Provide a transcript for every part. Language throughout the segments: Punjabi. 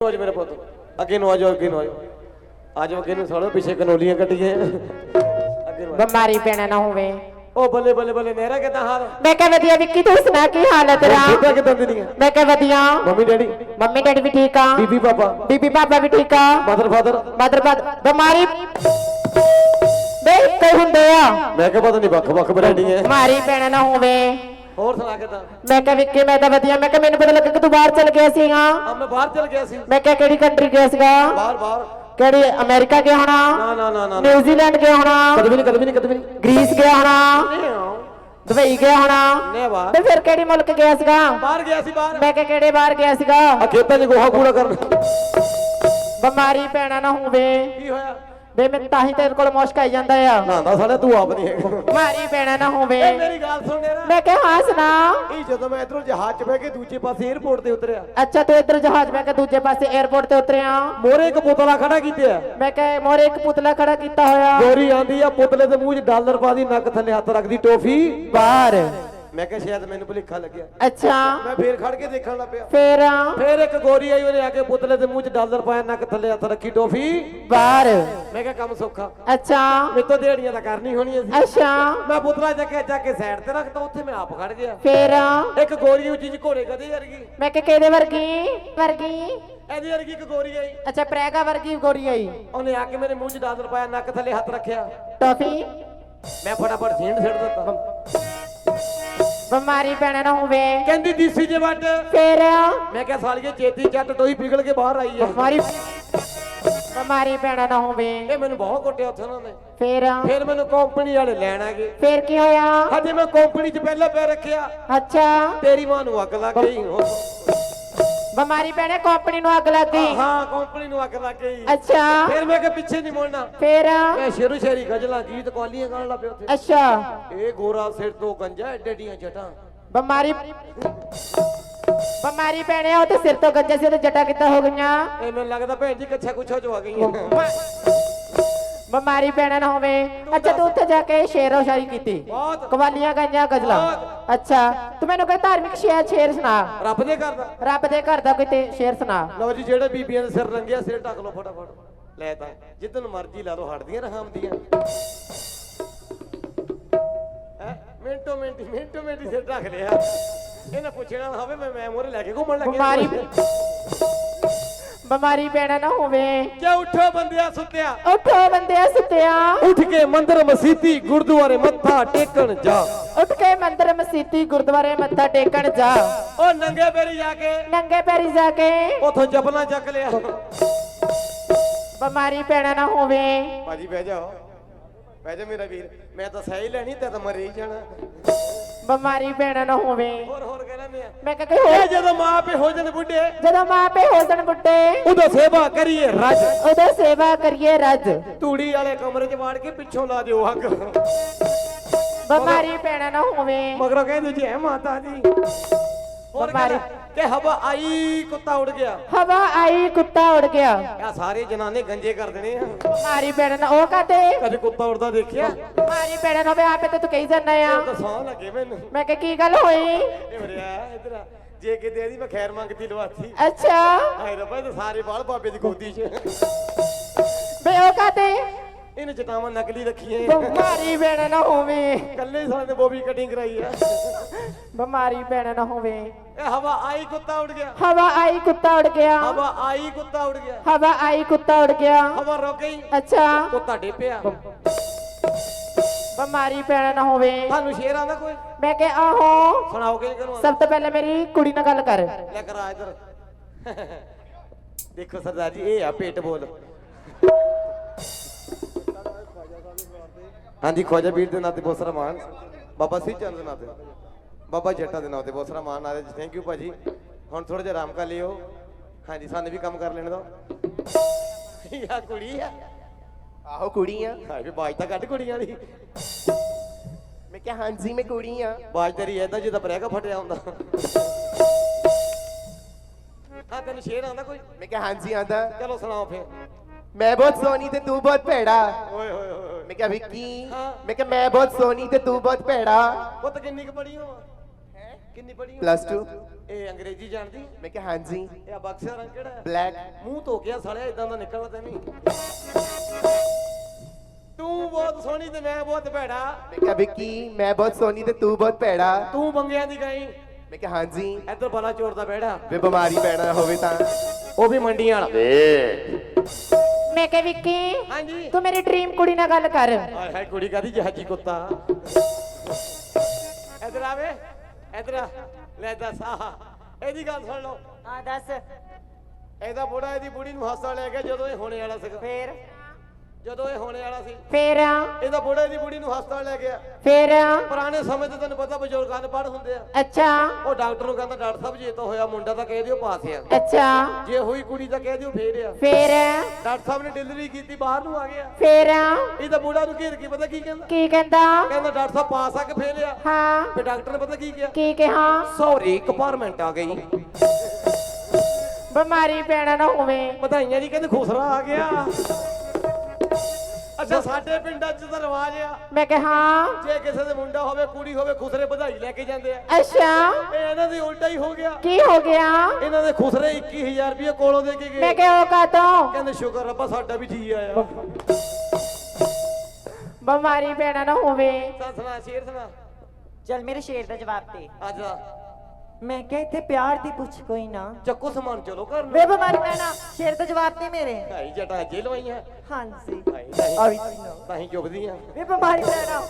ਅੱਜ ਮੇਰੇ ਪੁੱਤ। ਅੱਗੇ ਨੂੰ ਆ ਜਾਓ ਅੱਗੇ ਨੂੰ ਆ ਜਾਓ ਆ ਜਾਓ ਅੱਗੇ ਨੂੰ ਸਾਲੋ ਪਿੱਛੇ ਕਨੋਲੀਆਂ ਕੱਟੀਆਂ ਅੱਗੇ ਨੂੰ ਆ ਬਿਮਾਰੀ ਪੈਣਾ ਨਾ ਹੋਵੇ। ਉਹ ਬੱਲੇ ਬੱਲੇ ਬੱਲੇ ਮੇਰਾ ਕਿਦਾਂ ਹਾਲ ਮੈਂ ਕਿਹਾ ਵਧੀਆ ਵਿੱਕੀ ਤੂੰ ਸੁਣਾ ਕੀ ਹਾਲ ਹੈ ਤੇਰਾ? ਕਿੱਦਾਂ ਕਿਦਾਂ ਦੀਆਂ ਮੈਂ ਕਿਹਾ ਵਧੀਆ। Mummy daddy? ਮੰਮੀ ਡੈਡੀ ਵੀ ਠੀਕ ਆ? ਬੀਬੀ ਪਾਪਾ? ਬੀਬੀ ਪਾਪਾ ਵੀ ਠੀਕ ਆ? Mother father? ਮਦਰ ਬਾਦ ਬਿਮਾਰੀ ਬੇ ਕਈ ਹੁੰਦੇ ਆ। ਮੈਂ ਕਿਹਾ ਪਤਾ ਨਹੀਂ ਵੱਖ ਵੱਖ ਹੈ। ਬਿਮਾਰੀ ਪੈਣਾ ਨਾ ਹੋਵੇ। ਹੋਰ ਸੁਣਾ ਕਿਦਾਂ? ਮੈਂ ਕਿਹਾ ਵਿੱਕੀ ਮੈਂ ਤਾਂ ਵਧੀਆ। ਮੈਂ ਕਿਹਾ ਮੈਨੂੰ ਪਤਾ ਲੱਗਾ ਕਿ ਤੂੰ ਬਾਹਰ ਚਲ ਗਿਆ ਸੀਗਾ। ਆ ਮੈਂ ਬਾਹਰ ਚਲ ਗਿਆ ਸੀ। ਮੈਂ ਕਿਹਾ ਕਿਹੜੀ ਕੰਟਰੀ ਗਿਆ ਸੀਗਾ? ਬਾਹਰ ਬਾਹਰ। ਕਿਹੜੀ ਅਮਰੀਕਾ ਗਿਆ ਹੋਣਾ? ਨਾ ਨਾ ਨਾ ਨਾ ਨਿਊਜ਼ੀਲੈਂਡ ਗਿਆ ਹੋਣਾ? ਕਦੇ ਵੀ ਨਹੀਂ ਕਦੇ ਵੀ ਨਹੀਂ ਕਦੇ ਵੀ ਨਹੀਂ। ਗ੍ਰੀਸ ਗਿਆ ਹੋਣਾ? ਦੁਬਈ ਗਿਆ ਹੋਣਾ? ਤੇ ਫਿਰ ਕਿਹੜੀ ਮੁਲਕ ਗਿਆ ਸੀਗਾ? ਬਾਹਰ ਗਿਆ ਸੀ ਬਾਹਰ। ਮੈਂ ਕਿਹਾ ਕਿਹੜੇ ਬਾਹਰ ਗਿਆ ਸੀਗਾ? ਆ ਖੇਤਾਂ 'ਚ ਗੋਹਾ ਕੂੜਾ ਕਰਨ। ਬਿਮਾਰੀ ਪੈਣਾ ਨਾ ਹੋਵੇ। ਕੀ ਹੋਇਆ? ਵੇ ਮੈਂ ਤਾਂ ਹੀ ਤੇਰੇ ਕੋਲ ਮੁਸ਼ਕਾਈ ਜਾਂਦਾ ਆ। ਨਾ ਨਾ ਸਾਲਿਆ ਤੂੰ ਆਪ ਨਹੀਂ ਮਾਰੀ ਪੈਣਾ ਨਾ ਹੋਵੇ। ਇਹ ਮੇਰੀ ਗੱਲ ਸੁਣ ਯਾਰ। ਮੈਂ ਕਿਹਾ ਹਾਂ ਸੁਣਾ। ਇਹ ਜਦੋਂ ਮੈਂ ਇਧਰੋਂ ਜਹਾਜ਼ 'ਚ ਬਹਿ ਕੇ ਦੂਜੇ ਪਾਸੇ 에어ਪੋਰਟ ਤੇ ਉਤਰਿਆ। ਅੱਛਾ ਤੂੰ ਇੱਧਰ ਜਹਾਜ਼ ਮੈਂ ਕੇ ਦੂਜੇ ਪਾਸੇ 에ਅਰਪੋਰਟ ਤੇ ਉਤਰਿਆ। ਮੋਰੇ ਇੱਕ ਪੁਤਲਾ ਖੜਾ ਕੀਤਾ ਮੈਂ ਕਿਹਾ ਮੋਰੇ ਇੱਕ ਪੁਤਲਾ ਖੜਾ ਕੀਤਾ ਹੋਇਆ। ਗੋਰੀ ਆਂਦੀ ਆ ਪੁਤਲੇ ਦੇ ਮੂੰਹ 'ਚ ਡਾਲਰ ਪਾ ਦੀ ਨੱਕ ਥੱਲੇ ਹੱਥ ਰੱਖਦੀ ਟੋਫੀ। ਬਾਹਰ। ਮੈਂ ਕਿਹਾ ਸ਼ਾਇਦ ਮੈਨੂੰ ਭੁਲੇਖਾ ਲੱਗਿਆ। ਅੱਛਾ। ਮੈਂ ਫੇਰ ਖੜ ਕੇ ਦੇਖਣ ਲੱਗ ਪਿਆ। ਫੇਰ? ਫੇਰ ਇੱਕ ਗੋਰੀ ਆਈ ਉਹਨੇ ਆ ਕੇ ਪੁਤਲੇ ਦੇ ਮੂੰਹ 'ਚ ਡਾਲਰ ਪਾਇਆ ਨੱਕ ਥੱਲੇ ਹੱਥ ਰੱਖੀ ਟੋਫੀ। ਬਾਹਰ ਮੈਂ ਕਿਹਾ ਕੰਮ ਸੌਖਾ। ਅੱਛਾ। ਮੇਰੇ ਤੋਂ ਦੇੜੀਆਂ ਤਾਂ ਕਰਨੀ ਹੋਣੀ ਸੀ। ਅੱਛਾ। ਮੈਂ ਪੁਤਲਾ ਚੱਕਿਆ ਚੱਕ ਕੇ ਸਾਈਡ ਤੇ ਰੱਖਤਾ ਉੱਥੇ ਮੈਂ ਆਪ ਖੜ ਗਿਆ। ਫੇਰ? ਇੱਕ ਗੋਰੀ ਉੱਚੀ ਜਿਹੀ ਘੋੜੇ ਕਦੇ ਵਰਗੀ। ਮੈਂ ਕਿਹਾ ਕਿਹਦੇ ਵਰਗੀ? ਵਰਗੀ? ਇਹਦੀ ਵਰਗੀ ਇੱਕ ਗੋਰੀ ਆਈ। ਅੱਛਾ ਪ੍ਰੈਗਾ ਵਰਗੀ ਗੋਰੀ ਆਈ। ਉਹਨੇ ਆ ਕੇ ਮੇਰੇ ਮੂੰਹ 'ਚ ਡਾਲਰ ਪਾਇਆ ਨੱਕ ਥੱਲੇ ਹੱਥ ਰੱਖਿਆ। ਟੋਫੀ? ਮੈਂ ਫਟਾਫਟ ਸੀਂਡ ਸਿੱਟ ਦਿੱਤਾ। ਬਿਮਾਰੀ ਪੈਣਾ ਨਾ ਹੋਵੇ। ਕਹਿੰਦੀ ਦੀਸੀ ਜੇ ਵੱਟ ਫੇਰ ਮੈਂ ਕਿਹਾ ਸਾਲੀਏ ਛੇਤੀ ਚੱਟ ਟੋਈ ਪਿਘਲ ਕੇ ਬਾਹਰ ਆਈ ਹੈ ਬਿਮਾਰੀ ਬਿਮਾਰੀ ਪੈਣਾ ਨਾ ਹੋਵੇ। ਇਹ ਮੈਨੂੰ ਬਹੁਤ ਕੁੱਟਿਆ ਉੱਥੇ ਉਹਨਾਂ ਨੇ। ਫੇਰ ਫਿਰ ਮੈਨੂੰ ਕੰਪਨੀ ਵਾਲੇ ਲੈਣ ਆ ਗਏ। ਫੇਰ ਕੀ ਹੋਇਆ? ਹਜੇ ਮੈਂ ਕੰਪਨੀ 'ਚ ਪਹਿਲਾਂ ਪੈ ਰੱਖਿਆ। ਅੱਛਾ। ਤੇਰੀ ਮਾਂ ਨੂੰ ਅੱਗ ਲੱਗ ਗਈ। ਬਿਮਾਰੀ ਪੈਣੇ ਕੰਪਨੀ ਨੂੰ ਅੱਗ ਲੱਗ ਗਈ। ਹਾਂ ਕੰਪਨੀ ਨੂੰ ਅੱਗ ਲੱਗ ਗਈ। ਅੱਛਾ। ਫਿਰ ਮੈਂ ਕਿ ਪਿੱਛੇ ਨਹੀਂ ਮੁੜਨਾ। ਫੇਰ? ਮੈਂ ਸ਼ੇਰੂ ਸ਼ੇਰੀ ਗਜਲਾਂ ਗੀਤ ਕਵਾਲੀਆਂ ਗਾਣ ਲੱਗ ਪਿਆ ਉੱਥੇ। ਅੱਛਾ। ਇਹ ਗੋਰਾ ਸਿਰ ਤੋਂ ਗੰਜਾ ਏਡੇ ਏਡੀਆਂ ਜਟਾਂ। ਬਿਮਾਰੀ ਬਿਮਾਰੀ ਪੈਣੇ ਉਹ ਤੇ ਸਿਰ ਤੋਂ ਗੱਜੇ ਸੀ ਤੇ ਜਟਾ ਕਿੱਦਾਂ ਹੋ ਗਈਆਂ? ਇਹ ਮੈਨੂੰ ਲੱਗਦਾ ਭੈਣ ਜੀ ਕੱਛਾ ਕੁਛਾ ਜੋ ਆ ਗਈਆਂ। ਬਿਮਾਰੀ ਪੈਣਾ ਨਾ ਹੋਵੇ। ਅੱਛਾ ਤੂੰ ਉੱਥੇ ਜਾ ਕੇ ਸ਼ੇਰੋ ਸ਼ਾਇਰੀ ਕੀਤੀ। ਬਹੁਤ। ਕਵਾਲੀਆਂ ਗਾਈਆਂ ਗਜ਼ਲਾਂ। ਬਹੁਤ। ਅੱਛਾ ਤੂੰ ਮੈਨੂੰ ਕੋਈ ਧਾਰਮਿਕ ਸ਼ੇਰ ਸ਼ੇਰ ਸੁਣਾ। ਰੱਬ ਦੇ ਕਰਦਾ ਰੱਬ ਦੇ ਘਰ ਦਾ ਕੋਈ ਤੇ ਸ਼ੇਰ ਸੁਣਾ। ਲਓ ਜੀ ਜਿਹੜੇ ਬੀਬੀਆਂ ਦੇ ਸਿਰ ਰੰਗਿਆ ਸਿਰ ਢੱਕ ਲਓ ਫਟਾਫਟ। ਲੈ ਤਾਂ ਜਿੱਦਨ ਮਰਜ਼ੀ ਲਾ ਲਓ ਹਟਦੀਆਂ ਰਹਾਮਦੀਆਂ ਹੈ? ਮਿੰਟੋ ਮਿੰਟੀ ਮਿੰਟੋ ਮਿੰਟੀ ਸਿਰ ਢੱਕ ਲਿਆ। ਇਹਨਾਂ ਪੁੱਛਣਾ ਨਾ ਹੋਵੇ ਮੈਂ ਮੈਂ ਮੋਰੇ ਲੈ ਕੇ ਘੁੰਮਣ ਲੱਗਿਆ ਬਿਮਾਰੀ ਬਿਮਾਰੀ ਪੈਣਾ ਨਾ ਹੋਵੇ। ਕਿਆ ਉੱਠੋ ਬੰਦਿਆ ਸੁੱਤਿਆ? ਉੱਠੋ ਬੰਦਿਆ ਸੁੱਤਿਆ। ਉੱਠ ਕੇ ਮੰਦਰ ਮਸੀਤੀ ਗੁਰਦੁਆਰੇ ਮੱਥਾ ਟੇਕਣ ਜਾ। ਉੱਠ ਕੇ ਮੰਦਰ ਮਸੀਤੀ ਗੁਰਦੁਆਰੇ ਮੱਥਾ ਟੇਕਣ ਜਾ। ਉਹ ਨੰਗੇ ਪੈਰੀ ਜਾ ਕੇ। ਨੰਗੇ ਪੈਰੀ ਜਾ ਕੇ। ਉਥੋਂ ਚੱਪਲਾਂ ਚੱਕ ਲਿਆ। ਬਿਮਾਰੀ ਪੈਣਾ ਨਾ ਹੋਵੇ। ਭਾਜੀ ਬਹਿ ਜਾਓ। ਬਹਿ ਜਾ ਮੇਰਾ ਵੀਰ। ਮੈਂ ਤਾਂ ਸਹੀ ਲੈਣੀ ਤੇ ਤਾਂ ਮਰੇ ਹੀ ਜਾਣਾ। ਬਿਮਾਰੀ ਪੈਣਾ ਨਾ ਹੋਵੇ। ਹੋਰ ਹੋਰ ਕਹਿੰਦੇ ਮੈਂ ਕਿਹਾ ਕੋਈ ਹੋਰ ਜਦੋਂ ਮਾਂ ਪੇ ਹੋ ਜਾਣ ਬੁੱਢੇ ਜਦੋਂ ਮਾਂ ਪੇ ਹੋ ਜਾਣ ਬੁੱਢੇ ਉਦੋਂ ਸੇਵਾ ਕਰੀਏ ਰੱਜ। ਉਹਦਾ ਸੇਵਾ ਕਰੀਏ ਰੱਜ। ਤੂੜੀ ਵਾਲੇ ਕਮਰੇ 'ਚ ਵਾੜ ਕੇ ਪਿੱਛੋਂ ਲਾ ਦਿਓ ਅੱਗ। ਬਿਮਾਰੀ ਪੈਣਾ ਨਾ ਹੋਵੇ। ਮਗਰੋਂ ਕਹਿੰਦੇ ਜੀ ਐ ਮਾਤਾ ਜੀ। ਹੋਰ ਬਿਮਾਰੀ। ਕਹਿੰਦਾ ਕਿ ਹਵਾ ਆਈ ਕੁੱਤਾ ਉੜ ਗਿਆ। ਹਵਾ ਆਈ ਕੁੱਤਾ ਉੜ ਗਿਆ। ਆ ਸਾਰੇ ਜਨਾਨੇ ਗੰਜੇ ਕਰ ਦੇਣੇ ਆ। ਬਿਮਾਰੀ ਪੈਣਾ ਉਹ ਕਾਤੇ ਕਦੇ ਕੁੱਤਾ ਉੜਦਾ ਦੇਖਿਆ? ਬਿਮਾਰੀ ਪੈਣਾ ਨਾ ਹੋਵੇ ਆਪੇ ਤੇ ਤੂੰ ਕਹੀ ਜਾਂਦਾ ਆ। ਤਾਂ ਸੌਂ ਲੱਗੇ ਮੈਨੂੰ। ਮੈਂ ਕਿਹਾ ਕੀ ਗੱਲ ਹੋਈ? ਇਹ ਵਰਿਆ ਇਧਰ ਆ। ਜੇ ਕਿਤੇ ਇਹਦੀ ਮੈਂ ਖੈਰ ਮੰਗਦੀ ਲਵਾਤੀ। ਅੱਛਾ। ਹਾਏ ਰੱਬਾ ਇਹ ਤਾਂ ਸਾਰੇ ਬਾਲ ਬਾਬੇ ਦੀ ਗੋਦੀ 'ਚ। ਬੇ ਉਹ ਕਾਤੇ ਇਹਨੇ ਚਟਾਵਾਂ ਨਕਲੀ ਰੱਖੀਆਂ ਆ। ਬਿਮਾਰੀ ਪੈਣਾ ਨਾ ਹੋਵੇ। ਕੱਲੇ ਸਾਲੇ ਨੇ ਬੋਬੀ ਕਟਿੰਗ ਕਰਾਈ ਆ। ਬਿਮਾਰੀ ਪੈਣਾ ਨਾ ਹੋਵੇ। ਇਹ ਹਵਾ ਆਈ ਕੁੱਤਾ ਉੜ ਗਿਆ। ਹਵਾ ਆਈ ਕੁੱਤਾ ਉੜ ਗਿਆ। ਹਵਾ ਆਈ ਕੁੱਤਾ ਉੜ ਗਿਆ। ਹਵਾ ਆਈ ਕੁੱਤਾ ਉੜ ਗਿਆ। ਹਵਾ ਰੁਕ ਗਈ। ਅੱਛਾ। ਕੁੱਤਾ ਡੇਪਿਆ ਬਿਮਾਰੀ ਪੈਣਾ ਨਾ ਹੋਵੇ। ਤੁਹਾਨੂੰ ਸ਼ੇਰ ਆਂਦਾ ਕੋਈ? ਮੈਂ ਕਿਹਾ ਆਹੋ। ਸੁਣਾਓਗੇ ਕਰੋ ਸਭ ਤੋਂ ਪਹਿਲਾਂ ਮੇਰੀ ਕੁੜੀ ਨਾਲ ਗੱਲ ਕਰ। ਲੈ ਕਰ ਇਧਰ। ਦੇਖੋ ਸਰਦਾਰ ਜੀ ਇਹ ਆ ਪੇਟ ਬੋਲ। ਹਾਂਜੀ ਖਵਾਜਾ ਵੀਰ ਦੇ ਨਾਂ ਤੇ ਬਹੁਤ ਸਾਰਾ ਮਾਣ। ਬਾਬਾ ਸਿੰਘ ਚੰਦ ਦੇ ਨਾਂ ਤੇ। ਬਾਬਾ ਜੱਟਾ ਦੇ ਨਾਂ ਤੇ ਬਹੁਤ ਸਾਰਾ ਮਾਣ ਆ ਰਿਹਾ ਥੈਂਕ ਯੂ ਭਾਜੀ। ਹੁਣ ਥੋੜਾ ਜਿਹਾ ਆਰਾਮ ਕਰ ਲਿਓ। ਹਾਂਜੀ ਸਾਨੂੰ ਵੀ ਕੰਮ ਕਰ ਲੈਣ ਦਿਓ। ਯਾ ਕੁੜੀ ਆ। ਆਹੋ ਕੁੜੀ ਆ। ਹਾਏ ਬਾਜ ਤਾਂ ਕੱਢ ਕੁੜੀਆਂ ਦੀ। ਮੈਂ ਕਿਹਾ ਹਾਂਜੀ ਮੈਂ ਕੁੜੀ ਆ। ਬਾਜ ਤੇਰੀ ਐਦਾਂ ਜਿੱਦਾਂ ਬਰੇਗਾ ਫਟਿਆ ਹੁੰਦਾ। ਹਾਂ ਤੈਨੂੰ ਸ਼ੇਰ ਆਉਂਦਾ ਕੋਈ? ਮੈਂ ਕਿਹਾ ਹਾਂਜੀ ਆਂਦਾ ਚਲੋ ਸੁਣਾਓ ਫੇਰ। ਮੈਂ ਬਹੁਤ ਸੋਹਣੀ ਤੇ ਤੂੰ ਬਹੁਤ ਭੈੜਾ। ਓਏ ਹੋਏ ਹੋਏ ਮੈਂ ਕਿਹਾ ਵਿੱਕੀ ਹਾਂ। ਮੈਂ ਕਿਹਾ ਮੈਂ ਬਹੁਤ ਸੋਹਣੀ ਤੇ ਤੂੰ ਬਹੁਤ ਭੈੜਾ। ਪੁੱਤ ਕਿੰਨੀ ਕੁ ਪੜੀ ਹੋ? ਕਿੰਨੀ ਪੜ੍ਹੀ ਪਲੱਸ 2 ਇਹ ਅੰਗਰੇਜ਼ੀ ਜਾਣਦੀ? ਮੈਂ ਕਿਹਾ ਹਾਂਜੀ। ਇਹ ਆ ਬਕਸੇ ਦਾ ਰੰਗ ਕਿਹੜਾ? ਹੈ ਬਲੈਕ ਮੂੰਹ ਧੋ ਕੇ ਸਾਲਿਆ ਇਦਾਂ ਦਾ ਨਿਕਲਣਾ ਤੈਨੂੰ ਤੂੰ ਬਹੁਤ ਸੋਹਣੀ ਤੇ ਮੈਂ ਬਹੁਤ ਭੈੜਾ। ਮੈਂ ਕਿਹਾ ਵਿੱਕੀ ਮੈਂ ਬਹੁਤ ਸੋਹਣੀ ਤੇ ਤੂੰ ਬਹੁਤ ਭੈੜਾ। ਤੂੰ ਬੰਗਿਆਂ ਦੀ ਗਈ। ਮੈਂ ਕਿਹਾ ਹਾਂਜੀ। ਇੱਧਰ ਬਲਾ ਚੋਰ ਦਾ ਬਹਿੜਾ ਵੇ ਬਿਮਾਰੀ ਪੈਣਾ ਹੋਵੇ ਤਾਂ। ਉਹ ਵੀ ਮੰਡੀਆਂ ਵਾਲਾ। ਮੈਂ ਕਿਹਾ ਵਿੱਕੀ ਹਾਂਜੀ। ਤੂੰ ਮੇਰੀ ਡ੍ਰੀਮ ਕੁੜੀ ਨਾਲ ਗੱਲ ਕਰ। ਹਾਏ ਹਾਏ ਕੁੜੀ ਕਾਦੀ ਜਹਾਜੀ ਕੁੱਤਾ। ਇੱਧਰ ਆਵੇ ਇੱਧਰ ਆ। ਲੈ ਦੱਸ ਆਹ ਇਹਦੀ ਗੱਲ ਸੁਣ ਲਓ। ਹਾਂ ਦੱਸ। ਇਹਦਾ ਬੁੜਾ ਇਹਦੀ ਬੁੜੀ ਨੂੰ ਹੱਸਾ ਲੈ ਗਿਆ ਜਦੋਂ ਇਹ ਹੋਣੇ ਵਾਲਾ ਸੀਗਾ। ਫੇਰ? ਜਦੋਂ ਇਹ ਹੋਣੇ ਵਾਲਾ ਸੀ ਫੇਰ ਇਹਦਾ ਬੁੜਾ ਇਹਦੀ ਬੁੜੀ ਨੂੰ ਹਸਪਤਾਲ ਲੈ ਗਿਆ। ਫੇਰ ਪੁਰਾਣੇ ਸਮੇਂ 'ਚ ਤੈਨੂੰ ਪਤਾ ਬਜ਼ੁਰਗਾਂ ਦੇ ਪੜ੍ਹ ਹੁੰਦੇ ਆ। ਅੱਛਾ। ਉਹ ਡਾਕਟਰ ਨੂੰ ਕਹਿੰਦਾ ਡਾਕਟਰ ਸਾਹਿਬ ਜੇ ਤਾਂ ਹੋਇਆ ਮੁੰਡਾ ਤਾਂ ਕਹਿ ਦਿਓ ਪਾਸ ਆ। ਅੱਛਾ। ਜੇ ਹੋਈ ਕੁੜੀ ਤਾਂ ਕਹਿ ਦਿਓ ਫੇਰ ਆ। ਫੇਰ? ਡਾਕਟਰ ਸਾਹਿਬ ਨੇ ਡਿਲੀਵਰੀ ਕੀਤੀ ਬਾਹਰ ਨੂੰ ਆ ਗਿਆ। ਫੇਰ? ਇਹਦਾ ਬੁੜਾ ਨੂੰ ਘੇਰ ਕੇ ਪਤਾ ਕੀ ਕਹਿੰਦਾ? ਕੀ ਕਹਿੰਦਾ? ਕਹਿੰਦਾ ਡਾਕਟਰ ਸਾਹਿਬ ਪਾਸ ਆ ਕੇ ਫੇਲ ਆ? ਹਾਂ। ਤੇ ਡਾਕਟਰ ਨੇ ਪਤਾ ਕੀ ਕਿਹਾ? ਕੀ ਕਿਹਾ? ਸੌਰੀ ਕੰਪਾਰਟਮੈਂਟ ਆ ਗਈ। ਬਿਮਾਰੀ ਪੈਣਾ ਨਾ ਹੋਵੇ। ਵਧਾਈਆਂ ਜੀ ਕਹਿੰਦੇ ਖੁਸਰਾ ਆ ਗਿਆ। ਅੱਛਾ ਸਾਡੇ ਪਿੰਡਾਂ 'ਚ ਤਾਂ ਰਿਵਾਜ ਆ। ਮੈਂ ਕਿਹਾ ਹਾਂ। ਜੇ ਕਿਸੇ ਦੇ ਮੁੰਡਾ ਹੋਵੇ ਕੁੜੀ ਹੋਵੇ ਖੁਸਰੇ ਵਧਾਈ ਲੈ ਕੇ ਜਾਂਦੇ ਆ। ਅੱਛਾ। ਇਹ ਇਹਨਾਂ ਦੀ ਉਲਟਾ ਹੀ ਹੋ ਗਿਆ। ਕੀ ਹੋ ਗਿਆ? ਇਹਨਾਂ ਦੇ ਖੁਸਰੇ 21000 ਰੁਪਏ ਕੋਲੋਂ ਦੇ ਕੇ ਮੈਂ ਗਏ ਕਿਹਾ ਉਹ ਕਾਤੋਂ ਕਹਿੰਦੇ ਸ਼ੁਕਰ ਰੱਬਾ ਸਾਡਾ ਵੀ ਜੀ ਆਇਆ। ਬਿਮਾਰੀ ਪੈਣਾ ਨਾ ਹੋਵੇ। ਤਾਂ ਸੁਣਾ ਸ਼ੇਰ ਸੁਣਾ। ਚੱਲ ਮੇਰੇ ਸ਼ੇਰ ਦਾ ਜਵਾਬ ਦੇ। ਅੱਜ ਦਾ ਮੈਂ ਕਿਹਾ ਇੱਥੇ ਪਿਆਰ ਦੀ ਪੁੱਛ ਕੋਈ ਨਾ। ਚੱਕੋ ਸਮਾਨ ਚਲੋ ਘਰ ਵੇ ਨੂੰ ਬਿਮਾਰੀ ਪੈਣਾ ਸ਼ੇਰ ਦਾ ਜਵਾਬ ਦੇ ਮੇਰੇ। ਭਾਈ ਜਟਾ ਜੇ ਲਵਾਈਆਂ। ਹਾਂਜੀ। ਭਾਈ ਆ ਵੀ ਤੀਨੋ ਤਾਂ ਹੀ ਚੁੱਭਦੀਆਂ ਵੇ ਬਿਮਾਰੀ ਪੈਣਾ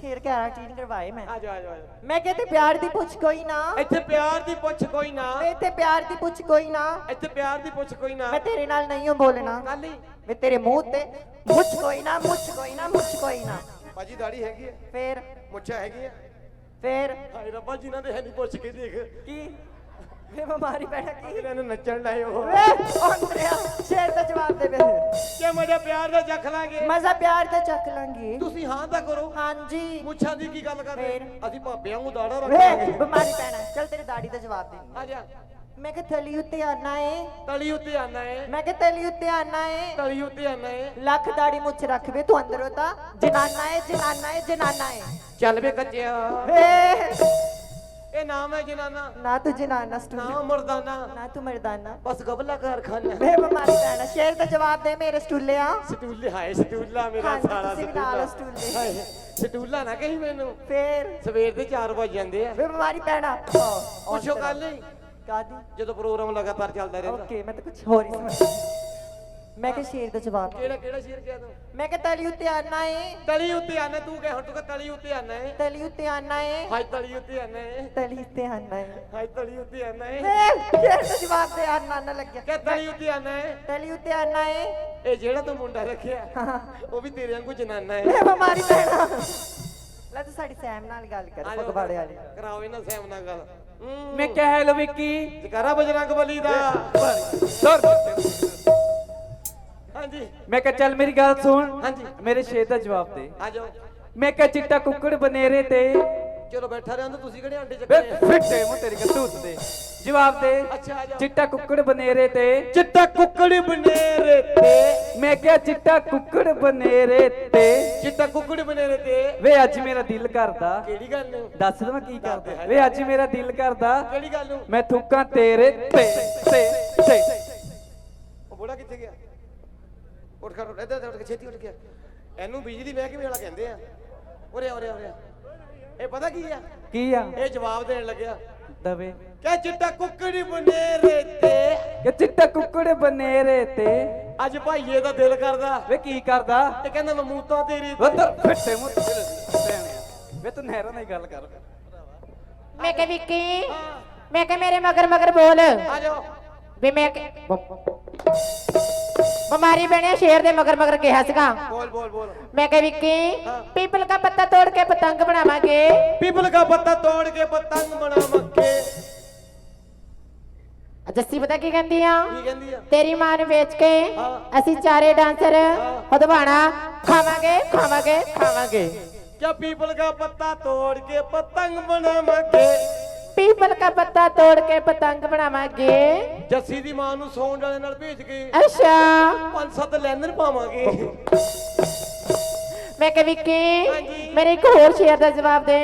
ਫੇਰ ਕੈਰਾਟੀਨ ਕਰਵਾਏ ਮੈਂ। ਆ ਜਾ ਆ ਜਾ ਮੈਂ ਕਿਹਾ ਇੱਥੇ ਪਿਆਰ ਦੀ ਪੁੱਛ ਕੋਈ ਨਾ। ਇੱਥੇ ਪਿਆਰ ਦੀ ਪੁੱਛ ਕੋਈ ਨਾ। ਵੇ ਇੱਥੇ ਪਿਆਰ ਦੀ ਪੁੱਛ ਕੋਈ ਨਾ। ਇੱਥੇ ਪਿਆਰ ਦੀ ਪੁੱਛ ਕੋਈ ਨਾ। ਮੈਂ ਤੇਰੇ ਨਾਲ ਨਹੀਂ ਬੋਲਣਾ। ਕਾਲੀ ਵੇ ਤੇਰੇ ਮੂੰਹ ਤੇ ਮੁੱਛ ਕੋਈ ਨਾ ਮੁੱਛ ਕੋਈ ਨਾ ਮੁੱਛ ਕੋਈ ਨਾ। ਭਾਜੀ ਦਾੜੀ ਹੈਗੀ ਹੈ ਫੇਰ? ਮੁੱਛਾਂ ਹੈਗੀਆਂ। ਫੇਰ ਹਾਏ ਰੱਬਾ ਜਿਨ੍ਹਾਂ ਦੇ ਹੈ ਨਹੀਂ ਪੁੱਛ ਕੇ ਦੇਖ। ਕੀ? ਵੇ ਬਿਮਾਰੀ ਪੈਣਾ ਕੀ? ਇਹਨਾਂ ਨੂੰ ਨੱਚਣ ਲਾਏ ਉਹ। ਵੇ ਅੰਦਰਿਆ ਸ਼ੇਰ ਦਾ ਜਵਾਬ ਦੇ ਵੇ ਕਿ ਮਜ਼ਾ ਪਿਆਰ ਦਾ ਚੱਖ ਲਾਂਗੇ। ਮਜ਼ਾ ਪਿਆਰ ਦਾ ਚੱਕ ਲਾਂਗੇ। ਤੁਸੀਂ ਹਾਂ ਤਾਂ ਕਰੋ। ਹਾਂਜੀ। ਮੁੱਛਾਂ ਦੀ ਕੀ ਗੱਲ ਕਰ ਰਹੇ? ਅਸੀਂ ਭਾਪਿਆਂ ਨੂੰ ਦਾੜਾ ਰੱਖਾਂਗੇ ਬਿਮਾਰੀ ਪੈਣਾ। ਚੱਲ ਤੇਰੀ ਦਾੜੀ ਦਾ ਜਵਾਬ ਦੇ। ਆ ਜਾ। ਮੈਂ ਕਿ ਥਲੀ ਉੱਤੇ ਆਣਾ ਏ। ਤਲੀ ਉੱਤੇ ਆਣਾ ਏ। ਮੈਂ ਕਿ ਥਲੀ ਉੱਤੇ ਆਣਾ ਏ। ਤਲੀ ਉੱਤੇ ਆਣਾ ਏ। ਲੱਖ ਦਾੜੀ ਮੁੱਛ ਰੱਖ ਵੇ ਤੂੰ ਅੰਦਰੋਂ ਤਾਂ। ਜਨਾਨਾ ਏ ਜਨਾਨਾ ਏ ਜਨਾਨਾ ਏ। ਚੱਲ ਵੇ ਕੱਚਿਆ। ਵੇ। ਇਹ ਨਾਮ ਹੈ ਜਨਾਨਾ। ਨਾ ਤੂੰ ਜਨਾਨਾ ਸਟੂਲ ਨਾ ਮਰਦਾਨਾ। ਨਾ ਤੂੰ ਮਰਦਾਨਾ। ਬਸ ਗਬਲਾ ਕਾਰਖਾਨਾ। ਵੇ ਬਿਮਾਰੀ ਪੈਣਾ ਸ਼ੇਰ ਦਾ ਜਵਾਬ ਦੇ ਮੇਰੇ ਸਟੂਲਿਆ। ਸਟੂਲੇ ਹਾਏ ਸਟੂਲਾ ਮੇਰਾ ਸਾਰਾ ਤੁਸੀਂ ਵੀ ਨਾਲ ਸਟੂਲੇ। ਹਾਏ ਸਟੂਲਾ ਨਾ ਕਹੀ ਮੈਨੂੰ। ਫੇਰ। ਸਵੇਰ ਦੇ 4 ਵਜ ਜਾਂਦੇ ਆ। ਵੇ ਬਿਮਾਰੀ ਪੈਣਾ ਪੁੱਛੋ ਗੱਲ ਨਹੀਂ ਕਾਦੀ ਜਦੋਂ ਪ੍ਰੋਗਰਾਮ ਲਗਾਤਾਰ ਚੱਲਦਾ ਰਹਿੰਦਾ। ਓਕੇ ਮੈਂ ਤਾਂ ਕੁਝ ਹੋਰ ਹੀ ਸਮਝ ਮੈਂ ਕਿ ਸ਼ੇਰ ਦਾ ਜਵਾਬ। ਕਿਹੜਾ ਕਿਹੜਾ ਸ਼ੇਰ ਕਿਹਾ ਤੂੰ? ਮੈਂ ਕਿ ਤਲੀ ਉੱਤੇ ਆਣਾ ਏ। ਤਲੀ ਉੱਤੇ ਆਣਾ ਤੂੰ ਕਹਿ ਹੁਣ ਤੂੰ ਕਹਿ ਤਲੀ ਉੱਤੇ ਆਣਾ ਏ। ਤਲੀ ਉੱਤੇ ਆਣਾ ਏ। ਹਾਏ ਤਲੀ ਉੱਤੇ ਆਣਾ ਏ। ਤਲੀ ਉੱਤੇ ਆਣਾ ਏ। ਹਾਏ ਤਲੀ ਉੱਤੇ ਆਣਾ ਏ। ਸ਼ੇਰ ਦਾ ਜਵਾਬ ਦੇ ਆਣਾ ਨਾ ਲੱਗਿਆ। ਕਿ ਤਲੀ ਉੱਤੇ ਆਣਾ ਏ। ਤਲੀ ਉੱਤੇ ਆਣਾ ਏ। ਇਹ ਜਿਹੜਾ ਤੂੰ ਮੁੰਡਾ ਰੱਖਿਆ ਉਹ ਵੀ ਤੇਰੇ ਵਾਂਗੂ ਜਨਾਨਾ ਏ। ਇਹ ਬਿਮਾਰੀ ਪੈਣਾ ਲੈ ਤੂੰ ਸਾਡੀ ਸੈਮ ਨਾਲ ਗੱਲ ਕਰ ਪਗਵਾੜੇ ਵਾਲੀ ਕਰਾਓ ਇਹਨਾਂ ਸੈਮ ਨਾਲ ਗੱਲ। ਮੈਂ ਕਿਹਾ ਹੈਲੋ ਵਿੱਕੀ ਜਕਾਰਾ ਬਜਰੰਗ ਬਲੀ ਦਾ। ਹਾਂਜੀ। ਮੈਂ ਕਿਹਾ ਚੱਲ ਮੇਰੀ ਗੱਲ ਸੁਣ। ਹਾਂਜੀ। ਮੇਰੇ ਸ਼ੇਰ ਦਾ ਜਵਾਬ ਦੇ। ਆ ਜਾਓ। ਮੈਂ ਕਿਹਾ ਚਿੱਟਾ ਕੁੱਕੜ ਬਨੇਰੇ ਤੇ ਚਲੋ ਬੈਠਾ ਰਹਿੰਦਾ ਤੁਸੀਂ ਕਿਹੜੇ ਅੰਡੇ ਵੇ ਆ? ਫਿੱਟੇ ਮੂੰ ਤੇਰੀ ਕਤੂਤ ਦੇ ਜਵਾਬ ਦੇ ਅੱਛਾ ਆ ਜਾਓ ਚਿੱਟਾ ਕੁੱਕੜ ਬਨੇਰੇ ਤੇ। ਚਿੱਟਾ ਕੁੱਕੜ ਬਨੇਰੇ ਤੇ। ਮੈਂ ਕਿਹਾ ਚਿੱਟਾ ਕੁੱਕੜ ਬਨੇਰੇ ਤੇ। ਚਿੱਟਾ ਕੁੱਕੜ ਬਨੇਰੇ ਤੇ। ਵੇ ਅੱਜ ਮੇਰਾ ਦਿਲ ਕਰਦਾ। ਕਿਹੜੀ ਗੱਲ? ਨੂੰ ਦੱਸ ਦਵਾਂ ਕੀ ਕਰਦਾ। ਵੇ ਅੱਜ ਮੇਰਾ ਦਿਲ ਕਰਦਾ। ਕਿਹੜੀ ਗੱਲ? ਨੂੰ ਮੈਂ ਥੁੱਕਾਂ ਤੇਰੇ ਤੇ ਤੇ ਤੇ। ਉਹ ਬੁੜਾ ਕਿੱਥੇ ਗਿਆ? ਉੱਠ ਖੜ ਇੱਧਰ ਉੱਠ ਕੇ ਛੇਤੀ ਉੱਠ ਗਿਆ ਇਹਨੂੰ ਬਿਜਲੀ ਮਹਿਕਮੇ ਵਾਲਾ ਕਹਿੰਦੇ ਆ। ਉਰੇ ਆ, ਉਰੇ ਆ, ਉਰੇ ਆ। ਇਹ ਪਤਾ ਕੀ ਆ? ਕੀ ਆ? ਇਹ ਜਵਾਬ ਦੇਣ ਲੱਗਿਆ। ਦਵੇ। ਕਿ ਚਿੱਟਾ ਕੁੱਕੜ ਬਨੇਰੇ ਤੇ ਕਿ ਚਿੱਟਾ ਕੁੱਕੜ ਬਨੇਰੇ ਤੇ ਅੱਜ ਭਾਈਏ ਦਾ ਦਿਲ ਕਰਦਾ। ਵੇ ਕੀ ਕਰਦਾ? ਇਹ ਕਹਿੰਦਾ ਮਮੂਤਾ ਤੇਰੀ ਤੇ। ਉਧਰ ਫਿੱਟੇ ਮੂੰਹ ਤੇਰੇ ਵੇ ਤੂੰ ਨਹਿਰਾਂ ਨਾਲ ਗੱਲ ਕਰ ਮੈਂ ਕਿਹਾ ਵਿੱਕੀ ਮੈਂ ਕਿਹਾ ਮੇਰੇ ਮਗਰ ਮਗਰ ਬੋਲ। ਆ ਜਾਓ। ਵੀ ਮੈਂ ਕਿ- ਬਿਮਾਰੀ ਬਣਿਆ ਸ਼ੇਰ ਦੇ ਮਗਰ ਮਗਰ ਕਿਹਾ ਸੀਗਾ। ਬੋਲ ਬੋਲ ਬੋਲ। ਮੈਂ ਕਿਹਾ ਵਿੱਕੀ ਪੀਪਲ ਦਾ ਪੱਤਾ ਤੋੜ ਕੇ ਪਤੰਗ ਬਣਾਵਾਂਗੇ। ਪੀਪਲ ਦਾ ਪੱਤਾ ਤੋੜ ਕੇ ਪਤੰਗ ਬਣਾਵਾਂਗੇ। ਜੱਸੀ ਪਤਾ ਕੀ ਕਹਿੰਦੀ ਆ? ਕੀ ਕਹਿੰਦੀ ਆ? ਤੇਰੀ ਮਾਂ ਨੂੰ ਵੇਚ ਕੇ ਹਾਂ। ਅਸੀਂ ਚਾਰੇ ਡਾਂਸਰ ਹਦਵਾਣਾ ਖਾਵਾਂਗੇ ਖਾਵਾਂਗੇ ਖਾਵਾਂਗੇ। ਕਿਆ ਪੀਪਲ ਦਾ ਪੱਤਾ ਤੋੜ ਕੇ ਪਤੰਗ ਬਣਾਵਾਂਗੇ? ਪੀਪਲ ਦਾ ਪੱਤਾ ਤੋੜ ਕੇ ਪਤੰਗ ਬਣਾਵਾਂਗੇ। ਜੱਸੀ ਦੀ ਮਾਂ ਨੂੰ ਸੌਣ ਵਾਲੇ ਨਾਲ ਭੇਜ ਕੇ ਅੱਛਾ। ਪੰਜ ਸੱਤ ਲੈਨਰ ਪਾਵਾਂਗੇ। ਮੈਂ ਕਿਹਾ ਵਿੱਕੀ। ਮੇਰੇ ਇੱਕ ਹੋਰ ਸ਼ੇਰ ਦਾ ਜਵਾਬ ਦੇ।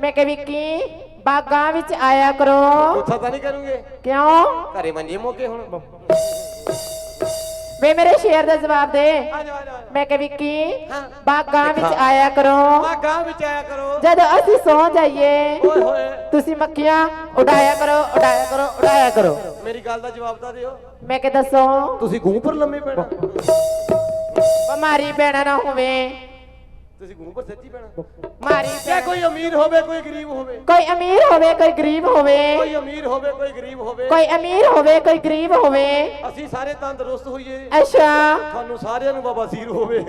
ਮੈਂ ਕਿਹਾ ਵਿੱਕੀ ਬਾਗਾਂ ਵਿੱਚ ਆਇਆ ਕਰੋ। ਗੁੱਸਾ ਤਾਂ ਨਹੀਂ ਕਰੂੰਗੇ। ਕਿਉਂ? ਘਰੇ ਮੰਜੇ ਮੋਕੇ ਹੁਣ। ਵੇ ਮੇਰੇ ਸ਼ੇਰ ਦਾ ਜਵਾਬ ਦੇ। ਆ ਆ ਮੈਂ ਕਿ ਵਿੱਕੀ ਹਾਂ। ਬਾਗਾਂ ਵਿੱਚ। ਆਇਆ ਕਰੋ। ਆ ਗਾਂ ਵਿੱਚ ਆਇਆ ਕਰੋ। ਜਦੋਂ ਅਸੀਂ ਸੌ ਜਾਈਏ ਓਏ ਹੋਏ। ਤੁਸੀਂ ਮੱਖੀਆਂ ਉਡਾਇਆ ਕਰੋ ਉਡਾਇਆ ਕਰੋ ਉਡਾਇਆ ਕਰੋ। ਮੇਰੀ ਗੱਲ ਦਾ ਜਵਾਬ ਤਾਂ ਦਿਓ। ਮੈਂ ਕਿ ਦੱਸੋ। ਤੁਸੀਂ ਗੂੰ ਪਰ ਲੰਮੇ ਪੈਣਾ। ਬਿਮਾਰੀ ਪੈਣਾ ਨਾ ਹੋਵੇ। ਤੁਸੀਂ ਗੂੰ ਪਰ ਸੱਚੀ ਪੈਣਾ। ਮਾਰੀ ਚਾਹੇ ਪੈਣਾ। ਕੋਈ ਅਮੀਰ ਹੋਵੇ ਕੋਈ ਗਰੀਬ ਹੋਵੇ। ਕੋਈ ਅਮੀਰ ਹੋਵੇ ਕੋਈ ਗਰੀਬ ਹੋਵੇ। ਕੋਈ ਅਮੀਰ ਹੋਵੇ ਕੋਈ ਗਰੀਬ ਹੋਵੇ। ਕੋਈ ਅਮੀਰ ਹੋਵੇ ਕੋਈ ਗਰੀਬ ਹੋਵੇ। ਅਸੀਂ ਸਾਰੇ ਤੰਦਰੁਸਤ ਹੋਈਏ। ਅੱਛਾ। ਤੁਹਾਨੂੰ ਸਾਰਿਆਂ ਨੂੰ ਬਾਬਾ ਸੀਰ ਹੋਵੇ।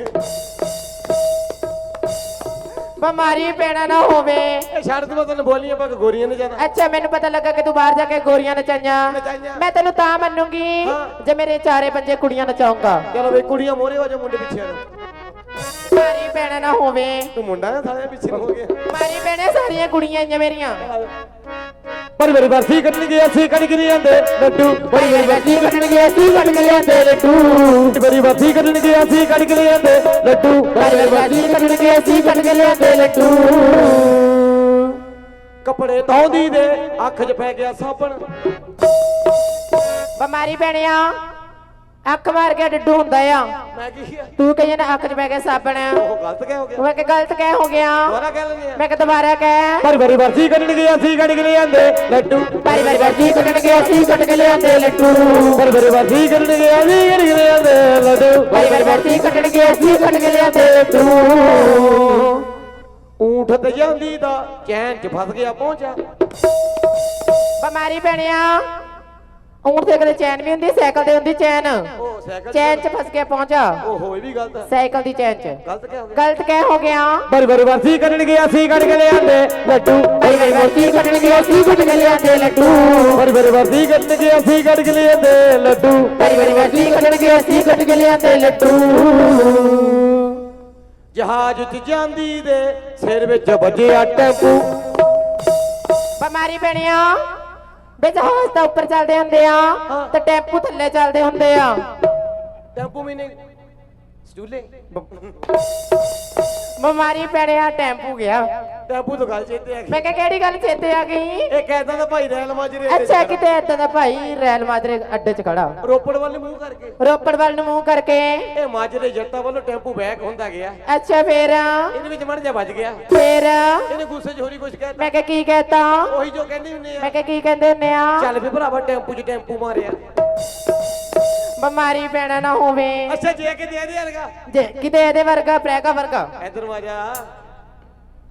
ਬਿਮਾਰੀ ਪੈਣਾ ਨਾ ਹੋਵੇ। ਇਹ ਛੱਡ ਮੈਂ ਤੈਨੂੰ ਬੋਲੀਆਂ ਪਾ ਗੋਰੀਆਂ ਨੇ ਜਾਣਾ। ਅੱਛਾ ਮੈਨੂੰ ਪਤਾ ਲੱਗਾ ਕਿ ਤੂੰ ਬਾਹਰ ਜਾ ਕੇ ਗੋਰੀਆਂ ਨਚਾਈਆਂ। ਮੈਂ ਤੈਨੂੰ ਤਾਂ ਮੰਨੂਗੀ। ਜੇ ਮੇਰੇ ਚਾਰੇ ਪੰਜੇ ਕੁੜੀਆਂ ਨਚਾਉਂਗਾ। ਚਲੋ ਵੇ ਕੁੜੀਆਂ ਮੋਰੇ ਹੋ ਜਾ ਮੁੰਡੇ ਪਿੱਛੇ ਆ ਬਿਮਾਰੀ ਪੈਣਾ ਨਾ ਹੋਵੇ। ਤੂੰ ਮੁੰਡਾ ਨਾ ਸਾਲਿਆਂ ਪਿੱਛੇ ਨੂੰ ਹੋ ਗਿਆ। ਬਿਮਾਰੀ ਪੈਣੇ ਸਾਰੀਆਂ ਕੁੜੀਆਂ ਆ ਮੇਰੀਆਂ। ਪਰ ਮੇਰੀ ਬਰਫੀ ਕੱਟਣ ਗਿਆ ਸੀ ਕੱਢ ਕੇ ਜਾਂਦੇ ਲੱਡੂ। ਬੜੀ ਬੜੀ ਬੱਚੀ ਕੱਢਣ ਗਿਆ ਸੀ ਕੱਢ ਕੇ ਲਿਆਂਦੇ ਲੱਡੂ। ਮੇਰੀ ਬਰਫੀ ਕੱਟਣ ਗਿਆ ਸੀ ਕੱਢ ਕੇ ਜਾਂਦੇ ਲੱਡੂ। ਬੜੀ ਬੜੀ ਬੱਚੀ ਕੱਢਣ ਗਿਆ ਸੀ ਕੱਢ ਕੇ ਲਿਆਂਦੇ ਲੱਡੂ। ਕੱਪੜੇ ਧੋਂਦੀ ਦੇ ਅੱਖ 'ਚ ਪੈ ਗਿਆ ਸਾਬਣ। ਬਿਮਾਰੀ ਪੈਣਿਆ ਅੱਖ ਮਾਰ ਕੇ ਡੱਡੂ ਹੁੰਦਾ ਆ। ਮੈਂ ਕੀ ਆ? ਤੂੰ ਕਹੀਏ ਨਾ ਅੱਖ 'ਚ ਪੈ ਗਿਆ ਸਾਬਣ ਉਹ ਗਲਤ ਕਹਿ ਹੋ ਗਿਆ। ਮੈਂ ਕਿ ਗਲਤ ਕਹਿ ਹੋ ਗਿਆ। ਦੁਬਾਰਾ ਕਹਿ ਲੈਂਦੇ ਆ। ਮੈਂ ਕਿ ਦੁਬਾਰਾ ਕਹਿ। ਪਰ ਮੇਰੀ ਬਰਫੀ ਕੱਟਣ ਗਿਆ ਸੀ ਕੱਢ ਕੇ ਜਾਂਦੇ ਲੱਡੂ। ਬੜੀ ਬੜੀ ਬੱਚੀ ਕੱਢਣ ਗਿਆ ਸੀ ਕੱਢ ਕੇ ਲਿਆਂਦੇ ਲੱਡੂ। ਪਰ ਮੇਰੀ ਬਰਫੀ ਕੱਟਣ ਗਿਆ ਸੀ ਕੱਢ ਕੇ ਜਾਂਦੇ ਲੱਡੂ। ਬੜੀ ਬੜੀ ਬੱਚੀ ਕੱਢਣ ਗਿਆ ਸੀ ਕੱਢ ਕੇ ਲਿਆਂਦੇ ਲੱਡੂ। ਊਂਠ ਤੇ ਜਾਂਦੀ ਦਾ ਚੈਨ 'ਚ ਫਸ ਗਿਆ ਪਹੁੰਚਾ। ਬਿਮਾਰੀ ਪੈਣਿਆ ਊਂਠ ਤੇ ਕਦੇ ਚੈਨ ਵੀ ਹੁੰਦੀ ਸਾਈਕਲ ਤੇ ਹੁੰਦੀ ਚੈਨ। ਉਹ ਸਾਈਕਲ ਚੈਨ 'ਚ ਫਸ ਕੇ ਪਹੁੰਚਾ। ਉਹ ਹੋਈ ਵੀ ਗਲਤ ਆ। ਸਾਈਕਲ ਦੀ ਚੈਨ 'ਚ। ਗਲਤ ਕਹਿ ਹੋ ਗਿਆ? ਗਲਤ ਕਹਿ ਹੋ ਗਿਆ? ਪਰ ਮੇਰੀ ਬਰਫੀ ਕੱਟਣ ਗਿਆ ਸੀ ਕੱਢ ਕੇ ਲਿਆਂਦੇ। ਲੱਡੂ। ਬੜੀ ਬੜੀ ਬੱਚੀ ਕੱਢਣ ਗਿਆ ਸੀ ਕੱਢ ਕੇ ਲਿਆਂਦੇ ਲੱਡੂ। ਪਰ ਮੇਰੀ ਬਰਫੀ ਕੱਟਣ ਗਿਆ ਸੀ ਕੱਢ ਕੇ ਲਿਆਂਦੇ ਲੱਡੂ। ਬੜੀ ਬੜੀ ਬੱਚੀ ਕੱਢਣ ਗਿਆ ਸੀ ਕੱਢ ਕੇ ਲਿਆਂਦੇ ਲੱਡੂ। ਜਹਾਜ਼ 'ਚ ਜਾਂਦੀ ਦੇ ਸਿਰ ਵਿੱਚ ਵੱਜਿਆ ਟੈਂਪੂ। ਬਿਮਾਰੀ ਪੈਣਿਆ ਵਿੱਚ ਜਹਾਜ਼ ਤਾਂ ਉੱਪਰ ਚੱਲਦੇ ਹੁੰਦੇ ਆ ਤੇ ਟੈਂਪੂ ਥੱਲੇ ਚੱਲਦੇ ਹੁੰਦੇ ਆ। ਟੈਂਪੂ ਮੀਨਿੰਗ ਸਟੂਲੇ। ਬਿਮਾਰੀ ਪੈਣਿਆ ਟੈਂਪੂ ਗਿਆ। ਟੈਂਪੂ ਤੋਂ ਗੱਲ ਚੇਤੇ ਆ ਗਈ। ਮੈਂ ਕਿਹਾ ਕਿਹੜੀ ਗੱਲ ਚੇਤੇ ਆ ਗਈ? ਇਹ ਕਹਿੰਦਾ ਤਾਂ ਭਾਈ ਰੈਲ ਮਾਜਰੇ ਅੱਛਾ। ਕਿਤੇ ਏਦਾਂ ਦਾ ਭਾਈ ਰੈਲ ਮਾਜਰੇ ਅੱਡੇ 'ਚ ਖੜਾ। ਰੋਪੜ ਵੱਲ ਮੂੰਹ ਕਰਕੇ। ਰੋਪੜ ਵੱਲ ਨੂੰ ਮੂੰਹ ਕਰਕੇ। ਇਹ ਮਾਜਰੇ ਜੱਟਾਂ ਵੱਲੋਂ ਟੈਂਪੂ ਬੈਕ ਹੁੰਦਾ ਗਿਆ। ਅੱਛਾ ਫੇਰ? ਇਹਦੇ ਵਿੱਚ ਮੜ ਜਾ ਵੱਜ ਗਿਆ। ਫੇਰ? ਇਹਨੇ ਗੁੱਸੇ 'ਚ ਹੋਰੀ ਕੁਝ ਕਹਿਤਾ। ਮੈਂ ਕਿਹਾ ਕੀ ਕਹਤਾ? ਉਹੀ ਜੋ ਕਹਿੰਦੇ ਹੁੰਦੇ ਆ। ਮੈਂ ਕਿਹਾ ਕੀ ਕਹਿੰਦੇ ਹੁੰਦੇ ਆ? ਚੱਲ ਵੀ ਭਰਾਵਾ ਟੈਂਪੂ 'ਚ ਟੈਂਪੂ ਮਾਰਿਆ। ਬਿਮਾਰੀ ਪੈਣਾ ਨਾ ਹੋਵੇ। ਅੱਛਾ ਜੇ ਕਿ ਦੇ ਦੇ ਅਲਗਾ ਜੇ ਕਿਤੇ ਇਹਦੇ ਵਰਗਾ ਪ੍ਰੈਗਾ ਵਰਗਾ। ਇਧਰ ਆ ਜਾ।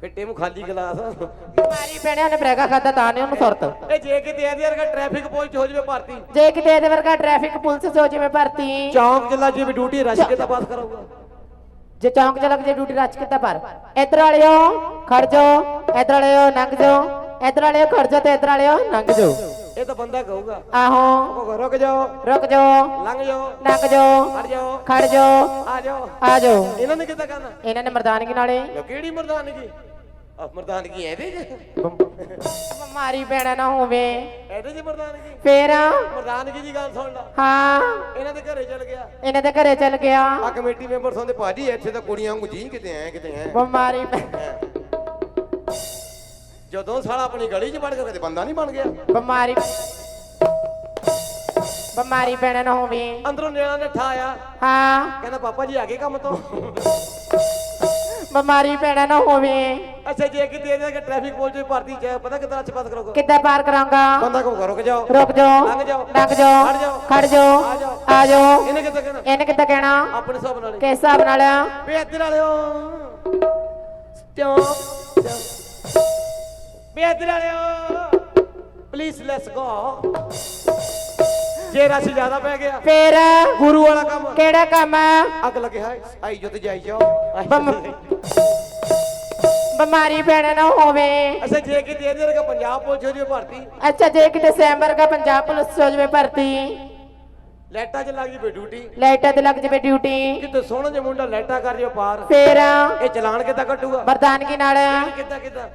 ਪਿੱਟੇ ਨੂੰ ਖਾਲੀ ਗਲਾਸ। ਬਿਮਾਰੀ ਪੈਣਿਆ ਨੇ ਪ੍ਰੈਗਾ ਖਾਦਾ ਤਾਂ ਨੇ ਉਹਨੂੰ ਸੁਰਤ। ਇਹ ਜੇ ਕਿ ਦੇ ਦੇ ਅਲਗਾ ਟ੍ਰੈਫਿਕ ਪੁਲਿਸ ਹੋ ਜਵੇ ਭਰਤੀ। ਜੇ ਕਿਤੇ ਇਹਦੇ ਵਰਗਾ ਟ੍ਰੈਫਿਕ ਪੁਲਿਸ ਸੋ ਜਿਵੇਂ ਭਰਤੀ। ਚੌਂਕ ਚੱਲਾ ਜਿਵੇਂ ਡਿਊਟੀ ਰਸ਼ ਕੇ ਤਾਂ ਪਾਸ ਕਰਾਊਗਾ ਜੇ ਚੌਂਕ ਚ ਲੱਗ ਜੇ ਡਿਊਟੀ ਰੱਜ ਕਿਤਾ ਪਰ ਇਧਰ ਵਾਲਿਓ ਖੜ ਜਾਓ। ਇਧਰ ਵਾਲਿਓ ਲੰਘ ਜਾਓ। ਇਧਰ ਵਾਲਿਓ ਖੜ ਜਾਓ ਤੇ ਇਧਰ ਵਾਲਿਓ ਲੰਘ ਜਾਓ। ਇਹ ਤਾਂ ਬੰਦਾ ਕਹੂਗਾ ਆਹੋ। ਉਹ ਰੁਕ ਜਾਓ। ਰੁਕ ਜਾਓ। ਲੰਘ ਜਾਓ। ਲੰਘ ਜਾਓ। ਹਟ ਜਾਓ। ਖੜ ਜਾਓ। ਆ ਜਾਓ। ਆ ਜਾਓ। ਇਹਨਾਂ ਨੇ ਕਿੱਦਾਂ ਕਰਨਾ? ਇਹਨਾਂ ਨੇ ਮਰਦਾਨਗੀ ਨਾਲੇ ਲੋ ਕਿਹੜੀ ਮਰਦਾਨਗੀ? ਆ ਮਰਦਾਨਗੀ ਇਹਦੇ 'ਚ। ਬਿਮਾਰੀ ਪੈਣਾ ਨਾ ਹੋਵੇ। ਇਹਦੇ 'ਚ ਮਰਦਾਨਗੀ? ਫੇਰ? ਮਰਦਾਨਗੀ ਦੀ ਗੱਲ ਸੁਣ ਲਾ। ਹਾਂ। ਇਹਨਾਂ ਦੇ ਘਰੇ ਚਲ ਗਿਆ। ਇਹਨਾਂ ਦੇ ਘਰੇ ਚੱਲ ਗਿਆ। ਆ ਕਮੇਟੀ ਮੈਂਬਰ ਸੌਂਦੇ ਭਾਜੀ ਇੱਥੇ ਤਾਂ ਕੁੜੀਆਂ ਵਾਂਗੂ ਜੀ ਕਿਤੇ ਐ ਕਿਤੇ ਐ। ਬਿਮਾਰੀ ਪੈ- ਜਦੋਂ ਸਾਲਾ ਆਪਣੀ ਗਲੀ 'ਚ ਵੜ ਕੇ ਕਦੇ ਬੰਦਾ ਨਹੀਂ ਬਣ ਗਿਆ। ਬਿਮਾਰੀ ਬਿਮਾਰੀ ਪੈਣਾ ਨਾ ਹੋਵੇ। ਅੰਦਰੋਂ ਨੇੜਾ ਨੱਠਾ ਆਇਆ। ਹਾਂ। ਕਹਿੰਦਾ ਪਾਪਾ ਜੀ ਆ ਗਏ ਕੰਮ ਤੋਂ? ਬਿਮਾਰੀ ਪੈਣਾ ਨਾ ਹੋਵੇ। ਅੱਛਾ ਜੇ ਕਿਤੇ ਇਹਦੇ ਕਿ ਟ੍ਰੈਫਿਕ ਪੁਲਿਸ ਦੀ ਭਰਤੀ ਚ ਪਤਾ ਕਿਦਾਂ ਚ ਪਾਸ ਕਰੋਗੇ? ਕਿੱਦਾਂ ਪਾਰ ਕਰਾਂਗਾ? ਬੰਦਾ ਕਹੂਗਾ ਰੁਕ ਜਾਓ। ਰੁਕ ਜਾਓ। ਲੰਘ ਜਾਓ। ਲੰਘ ਜਾਓ। ਖੜ ਜਾਓ। ਆ ਜਾਓ। ਆ ਜਾਓ। ਇਹਨੇ ਕਿੱਦਾਂ ਕਹਿਣਾ? ਇਹਨੇ ਕਿੱਦਾਂ ਕਹਿਣਾ? ਆਪਣੇ ਹਿਸਾਬ ਨਾਲ। ਕਿਸ ਹਿਸਾਬ ਨਾਲ? ਵੀ ਇੱਧਰ ਵਾਲਿਓ ਸਟਾਪ। ਵੀ ਇੱਧਰ ਵਾਲਿਓ ਪਲੀਜ਼ ਲੈਟਸ ਗੋ ਜੇ ਰਸ਼ ਜ਼ਿਆਦਾ ਪੈ ਗਿਆ। ਫੇਰ ਗੁਰੂ ਵਾਲਾ ਕੰਮ। ਕਿਹੜਾ ਕੰਮ? ਹੈ ਅੱਗ ਲੱਗੇ ਹਾਏ ਆਈ ਜੋ ਤੇ ਜਾਈ ਜਾਓ ਬੰਮ- ਬਿਮਾਰੀ ਪੈਣਾ ਨਾ ਹੋਵੇ। ਅੱਛਾ ਜੇ ਕਿਤੇ ਇਹਦੇ ਵਰਗਾ ਪੰਜਾਬ ਪੁਲਿਸ ਹੋ ਜਾਵੇ ਭਰਤੀ। ਅੱਛਾ ਜੇ ਕਿਤੇ ਸੈਂਬਰ ਦਾ ਪੰਜਾਬ ਪੁਲਿਸ ਹੋ ਜਾਵੇ ਭਰਤੀ। ਲੈਟਾਂ 'ਚ ਲੱਗ ਜਵੇ ਡਿਊਟੀ। ਲਾਈਟਾਂ ਤੇ ਲੱਗ ਜਾਵੇ ਡਿਊਟੀ। ਕਿਤੇ ਸੋਹਣਾ ਜਿਹਾ ਮੁੰਡਾ ਲੈਟਾਂ ਕਰ ਜਾਵੇ ਪਾਰ। ਫੇਰ ਇਹ ਚਲਾਨ ਕਿੱਦਾਂ ਕੱਟੂਗਾ ਮਰਦਾਨਗੀ ਨਾਲ। ਕਿੱਦਾਂ ਕਿੱਦਾਂ?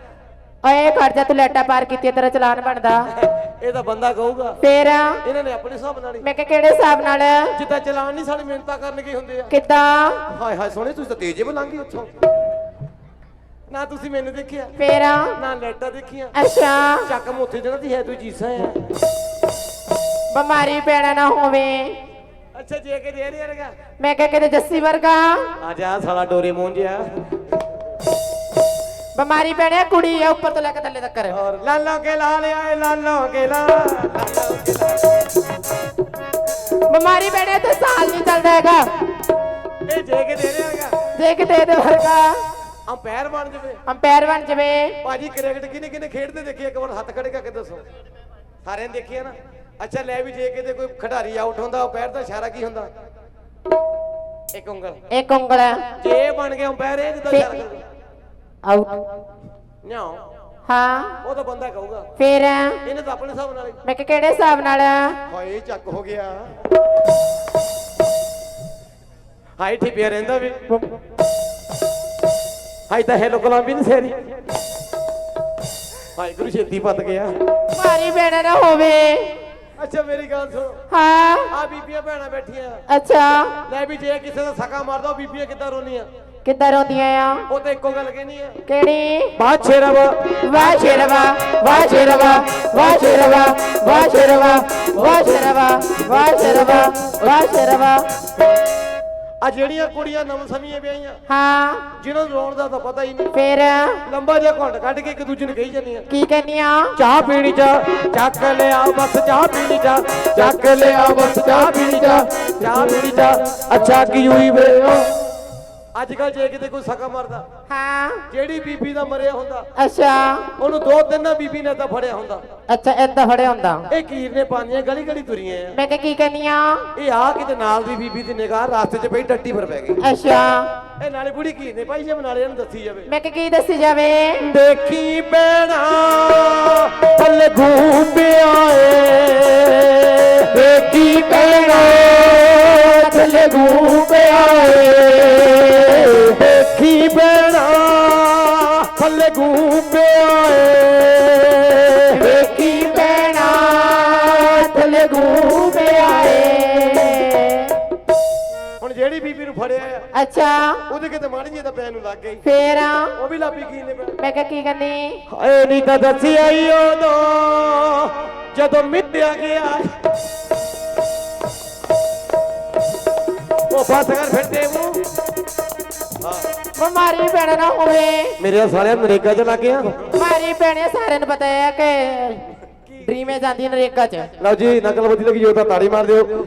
ਓਏ ਖੜ ਜਾ ਤੂੰ ਲਾਈਟਾਂ ਪਾਰ ਕੀਤੀ ਤੇਰਾ ਚਲਾਨ ਬਣਦਾ। ਇਹ ਤਾਂ ਬੰਦਾ ਕਹੂਗਾ। ਫੇਰ ਇਹਨਾਂ ਨੇ ਆਪਣੇ ਹਿਸਾਬ ਨਾਲ ਹੀ। ਮੈਂ ਕਿਹਾ ਕਿਹੜੇ ਹਿਸਾਬ ਨਾਲ? ਜਿੱਦਾਂ ਚਲਾਨ ਨਹੀਂ ਸਾਡੀ ਮਿਹਨਤਾਂ ਕਰਨ ਕੀ ਹੁੰਦੇ ਆ? ਕਿੱਦਾਂ? ਹਾਏ ਹਾਏ ਸੋਹਣੇ ਤੁਸੀਂ ਤਾਂ ਤੇਜ਼ੇ ਬਲੰਗੀ ਉੱਥੋਂ। ਨਾ ਤੁਸੀਂ ਮੈਨੂੰ ਦੇਖਿਆ ਫੇਰ ਨਾ ਲੈਟਾਂ ਦੇਖੀਆਂ। ਅੱਛਾ। ਚੱਕ ਮੋਥੇ ਜਣਾ ਦੀ ਹੈ ਤੂੰ ਚੀਸਾਂ ਆ। ਬਿਮਾਰੀ ਪੈਣਾ ਨਾ ਹੋਵੇ। ਅੱਛਾ ਜੇ ਕੇ ਦੇ ਰਿਹਾ ਰਗਾ ਮੈਂ ਕਿਹਾ ਕਿਤੇ ਜੱਸੀ ਵਰਗਾ। ਆ ਜਾ ਸਾਲਾ ਡੋਰੇ ਮੂੰਹ ਜਿਆ ਬਿਮਾਰੀ ਪੈਣਾ ਕੁੜੀ ਆ ਉੱਪਰ ਤੋਂ ਲੈ ਕੇ ਥੱਲੇ ਤੱਕ। ਔਰ ਲਾਲੋ ਕੇ ਲਾ ਲਿਆ ਏ ਲਾਲੋ ਕੇ ਲਾ। ਬਿਮਾਰੀ ਪੈਣਾ ਤੇ ਸਾਲ ਨਹੀਂ ਚੱਲਦਾ ਹੈਗਾ। ਇਹ ਜੇ ਕੇ ਦੇ ਰਿਹਾ ਰਗਾ ਜੇ ਕਿਤੇ ਇਹਦੇ ਵਰਗਾ। ਅੰਪਾਇਰ ਬਣ ਜਵੇ। ਅੰਪਾਇਰ ਬਣ ਜਵੇ। ਭਾਜੀ ਕ੍ਰਿਕਟ ਕਿਨੇ ਕਿਨੇ ਖੇਡਦੇ ਦੇਖੇ? ਇੱਕ ਵਾਰ ਹੱਥ ਖੜੇ ਕਰਕੇ ਦੱਸੋ। ਸਾਰਿਆਂ ਨੇ ਦੇਖਿਆ ਨਾ? ਅੱਛਾ ਲੈ ਵੀ ਜੇ ਕਿਤੇ ਕੋਈ ਖਿਡਾਰੀ ਆਊਟ ਹੁੰਦਾ ਅੰਪਾਇਰ ਦਾ ਇਸ਼ਾਰਾ ਕੀ ਹੁੰਦਾ? ਇੱਕ ਉਂਗਲ। ਇੱਕ ਉਂਗਲ। ਜੇ ਇਹ ਬਣ ਗਿਆ ਅੰਪਾਇਰ ਇਹ ਜਿੱਦਾਂ ਇਸ਼ਾਰਾ ਕਰੂਗਾ ਆਊਟ ਨਿਆਓ। ਹਾਂ। ਉਹ ਤਾਂ ਬੰਦਾ ਕਹੂਗਾ। ਫੇਰ? ਇਹਨੇ ਤਾਂ ਆਪਣੇ ਹਿਸਾਬ ਨਾਲ ਹੀ ਮੈਂ ਕਿਹਾ ਕਿਹੜੇ ਹਿਸਾਬ ਨਾਲ ਹਾਏ ਚੱਕ ਹੋ ਗਿਆ। ਹਾਈ ਠਿਪਿਆ ਰਹਿੰਦਾ ਵੀ। ਹਾਈ ਤਾਂ ਹੈਲੋ ਗੁਲਾਮ ਵੀ ਨਹੀਂ ਸੇਰੀ ਹਾਈ ਗੁਰੂ ਛੇਤੀ ਪੱਤ ਗਿਆ। ਬਿਮਾਰੀ ਪੈਣਾ ਨਾ ਹੋਵੇ। ਅੱਛਾ ਮੇਰੀ ਗੱਲ ਸੁਣ। ਹਾਂ। ਆ ਬੀਬੀਆਂ ਭੈਣਾਂ ਬੈਠੀਆਂ। ਅੱਛਾ। ਲੈ ਵੀ ਜੇ ਕਿਸੇ ਦਾ ਸਕਾ ਮਾਰਦਾ ਉਹ ਬੀਬੀਆਂ ਕਿੱਦਾਂ ਰੋਂਦੀਆਂ? ਕਿੱਦਾਂ ਰੋਂਦੀਆਂ ਆ? ਉਹ ਤਾਂ ਇੱਕੋ ਗੱਲ ਕਹਿਣੀ ਆ। ਕਿਹੜੀ? ਬਾਛੇ ਰਵ ਵਾਹ ਸ਼ੇਰਵਾ ਵਾਹ ਸ਼ੇਰਵਾ ਵਾਹ ਸ਼ੇਰਵਾ ਵਾਹ ਸ਼ੇਰਵਾ ਵਾਹ ਸ਼ੇਰਵਾ ਵਾਹ ਸ਼ੇਰਵਾ ਵਾਹ ਸ਼ੇਰਵਾ ਆ ਜਿਹੜੀਆਂ ਕੁੜੀਆਂ ਨਵ ਸਮੀਆਂ ਵਿਆਹੀਆਂ ਹਾਂ। ਜਿਹਨਾਂ ਨੂੰ ਰੋਣ ਦਾ ਤਾਂ ਪਤਾ ਹੀ ਨਹੀਂ। ਫੇਰ? ਲੰਬਾ ਜਿਹਾ ਘੁੰਡ ਕੱਢ ਕੇ ਇੱਕ ਦੂਜੇ ਨੂੰ ਕਹੀ ਜਾਂਦੀਆਂ। ਕੀ ਕਹਿੰਨੀਆਂ ਚਾਹ ਪੀਣੀ ਚਾ ਚੱਕ ਲਿਆ ਬਸ ਚਾਹ ਪੀਣੀ ਚਾ ਚੱਕ ਲਿਆ ਬਸ ਚਾਹ ਪੀਣੀ ਚਾ ਚਾਹ ਪੀਣੀ ਚਾ ਅੱਛਾ ਕੀ ਹੋਈ ਵੇ ਅੱਜ ਕੱਲ ਜੇ ਕਿਤੇ ਕੋਈ ਸਕਾ ਮਰਦਾ ਹਾਂ। ਜਿਹੜੀ ਬੀਬੀ ਦਾ ਮਰਿਆ ਹੁੰਦਾ ਅੱਛਾ। ਉਹਨੂੰ ਦੋ ਤਿੰਨ ਨਾ ਬੀਬੀ ਨੇ ਤਾਂ ਫੜਿਆ ਹੁੰਦਾ। ਅੱਛਾ ਏਦਾਂ ਫੜਿਆ ਹੁੰਦਾ। ਇਹ ਕੀਰ ਨੇ ਪਾਉਂਦੀਆਂ ਗਲੀ ਗਲੀ ਤੁਰੀਆਂ ਆ। ਮੈਂ ਕਿਹਾ ਕੀ ਕਹਿੰਨੀਆਂ ਇਹ ਆ ਕਿਤੇ ਨਾਲ ਦੀ ਬੀਬੀ ਦੀ ਨਿਗਾਹ ਰਾਸਤੇ 'ਚ ਪਈ ਟੱਟੀ ਪਰ ਪੈ ਗਈ। ਅੱਛਾ। ਇਹ ਨਾਲੇ ਬੁੜੀ ਕੀ ਨੇ ਭਾਈ ਜੇ ਨਾਲੇ ਇਹਨੂੰ ਦੱਸੀ ਜਾਵੇ। ਮੈਂ ਕਿਹਾ ਕੀ ਦੱਸੀ ਜਾਵੇ? ਦੇਖੀ ਬੈਣਾ ਥੱਲੇ ਘੂੰਪਿਆ ਏ। ਦੇਖੀ ਬੈਣਾ ਥੱਲੇ ਘੂੰਪਿਆ ਏ ਦੇਖੀ ਬੈਣਾ ਥੱਲੇ ਘੂੰਪਿਆ ਏ ਦੇਖੀ ਬੈਣਾ ਥੱਲੇ ਘੂੰਪਿਆ ਏ ਹੁਣ ਜਿਹੜੀ ਬੀਬੀ ਨੂੰ ਫੜਿਆ ਆ ਅੱਛਾ। ਉਹਦੇ ਕਿਤੇ ਮਾੜੀ ਜਿਹੀ ਤਾਂ ਪੈਨ ਨੂੰ ਲੱਗ ਗਈ। ਫੇਰ? ਉਹ ਵੀ ਲਾਪੀ ਕੀ ਨੇ ਮੈਂ ਕਿਹਾ ਕੀ ਕਹਿੰਦੀ ਹਾਏ ਨਹੀਂ ਤਾਂ ਦੱਸੀ ਆਈ ਉਦੋਂ ਜਦੋਂ ਮਿੱਟਿਆ ਗਿਆ। ਉਹ ਫਸ ਕਰ ਫਿਰਦੇ ਮੂੰ ਬਿਮਾਰੀ ਪੈਣਾ ਨਾ ਹੋਵੇ। ਮੇਰੇ ਸਾਲਿਆਂ ਨਰੇਗਾ ਚ ਲੱਗ ਗਿਆ। ਬਿਮਾਰੀ ਪੈਣੇ ਸਾਰਿਆਂ ਨੂੰ ਪਤਾ ਹੈ ਕਿ ਡ੍ਰੀਮੇ ਜਾਂਦੀ ਨਰੇਗਾ ਚ। ਲਓ ਜੀ ਨਕਲ ਵਧੀ ਲੱਗੀ ਜੋ ਤਾਂ ਤਾੜੀ ਮਾਰ ਦਿਓ।